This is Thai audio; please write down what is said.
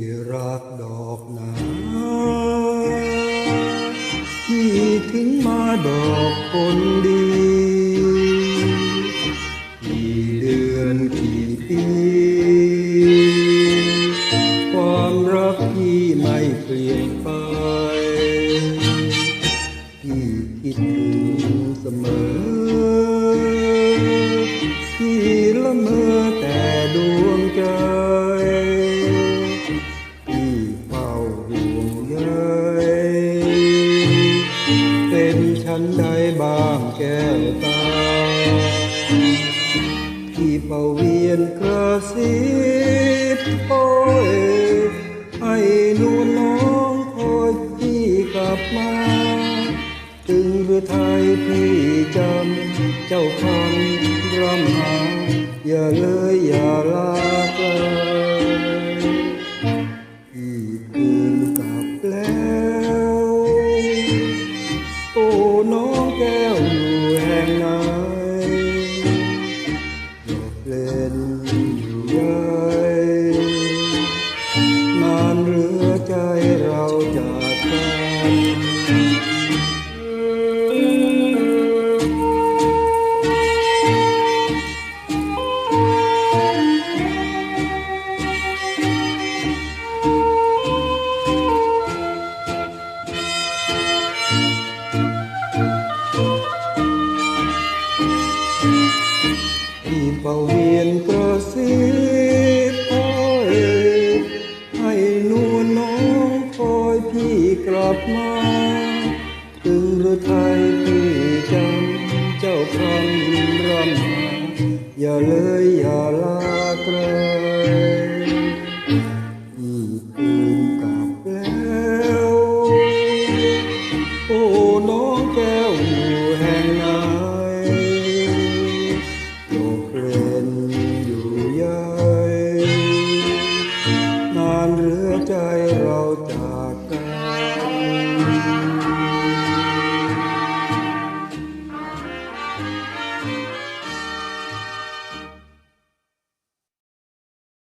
ที่รักดอกหนาที่ถึงมาดอกคนดีกี่เดือนกี่ปีความรักที่ไม่เปลี่ยนไปที่คิดถึงเสมอ นฉันใดบ้างแก้วตาที่เป่าเวียนกระซิบโอ้ยให้นวลน้องคอยพี่กลับมา ถึงหรือไทยพี่จำเจ้าคำรำหา อย่าเลยอย่าลา แก้วอยู่แห่งไหนดอกเล่นอยู่ใหญ่นานเหลือใจเราจะ เป่าเวียนกระซิบคอยให้นวลน้องคอยพี่กลับมาถึงหรือไทยพี่จำเจ้าคำรำหาอย่าเลยอย่าลาไกล Música